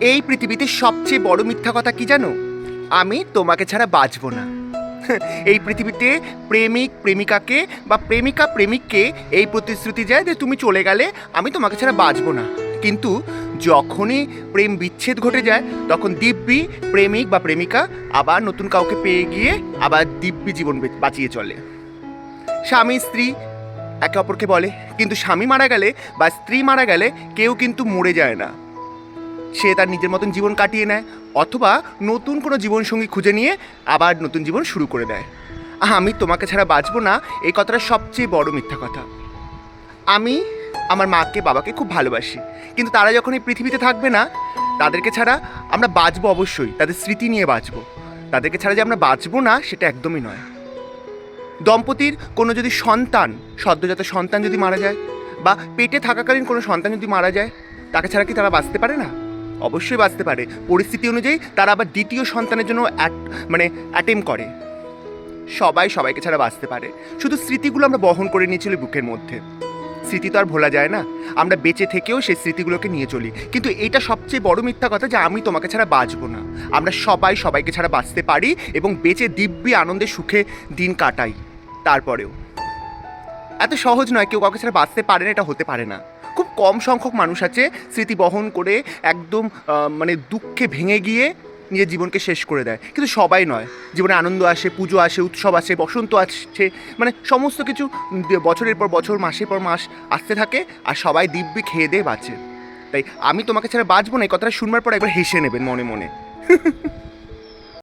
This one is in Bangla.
এই পৃথিবীতে সবচেয়ে বড় মিথ্যা কথা কি জানো? আমি তোমাকে ছাড়া বাঁচবো না। এই পৃথিবীতে প্রেমিক, প্রেমিকাকে বা প্রেমিকা, প্রেমিককে এই প্রতিশ্রুতি যায় যে তুমি চলে গেলে আমি তোমাকে ছাড়া বাঁচবো না। কিন্তু যখনই প্রেম বিচ্ছেদ ঘটে যায়, তখন দিব্যি প্রেমিক বা প্রেমিকা আবার নতুন কাউকে পেয়ে গিয়ে আবার দিব্যি জীবন বাঁচিয়ে চলে। স্বামী, স্ত্রী একে অপরকে বলে, কিন্তু স্বামী মারা গেলে বা স্ত্রী মারা গেলে কেউ কিন্তু মরে যায় না। সে তার নিজের মতন জীবন কাটিয়ে নেয়, অথবা নতুন কোনো জীবনসঙ্গী খুঁজে নিয়ে আবার নতুন জীবন শুরু করে দেয়। আমি তোমাকে ছাড়া বাঁচবো না, এই কথাটা সবচেয়ে বড় মিথ্যা কথা। আমি আমার মাকে, বাবাকে খুব ভালোবাসি, কিন্তু তারা যখন এই পৃথিবীতে থাকবে না, তাদেরকে ছাড়া আমরা বাঁচবো অবশ্যই, তাদের স্মৃতি নিয়ে বাঁচবো। তাদেরকে ছাড়া যে আমরা বাঁচবো না, সেটা একদমই নয়। দম্পতির কোনো যদি সন্তান, সদ্যজাত সন্তান যদি মারা যায়, বা পেটে থাকাকালীন কোনো সন্তান যদি মারা যায়, তাকে ছাড়া কি তারা বাঁচতে পারে না? অবশ্যই বাঁচতে পারে। পরিস্থিতি অনুযায়ী তারা আবার দ্বিতীয় সন্তানের জন্য মানে অ্যাটেম করে। সবাই সবাইকে ছাড়া বাঁচতে পারে। শুধু স্মৃতিগুলো আমরা বহন করে নিয়েছিল বুকের মধ্যে। স্মৃতি তো আর ভোলা যায় না। আমরা বেঁচে থেকেও সেই স্মৃতিগুলোকে নিয়ে চলি। কিন্তু এটা সবচেয়ে বড় মিথ্যা কথা যে আমি তোমাকে ছাড়া বাঁচবো না। আমরা সবাই সবাইকে ছাড়া বাঁচতে পারি এবং বেঁচে দিব্যি আনন্দে সুখে দিন কাটাই। তারপরেও। এত সহজ নয় কেউ কাউকে ছাড়া বাঁচতে পারে না, এটা হতে পারে না। খুব কম সংখ্যক মানুষ আছে স্মৃতি বহন করে একদম মানে দুঃখে ভেঙে গিয়ে নিজের জীবনকে শেষ করে দেয়। কিন্তু সবাই নয়। জীবনে আনন্দ আসে, পুজো আসে, উৎসব আসে, বসন্ত আসছে মানে সমস্ত কিছু বছরের পর বছর, মাসের পর মাস আসতে থাকে আর সবাই দিব্যি খেয়ে দিয়ে বাঁচে। তাই আমি তোমাকে ছাড়া বাঁচবো না, এই কথাটা শুনবার পর একবার হেসে নেবেন মনে মনে।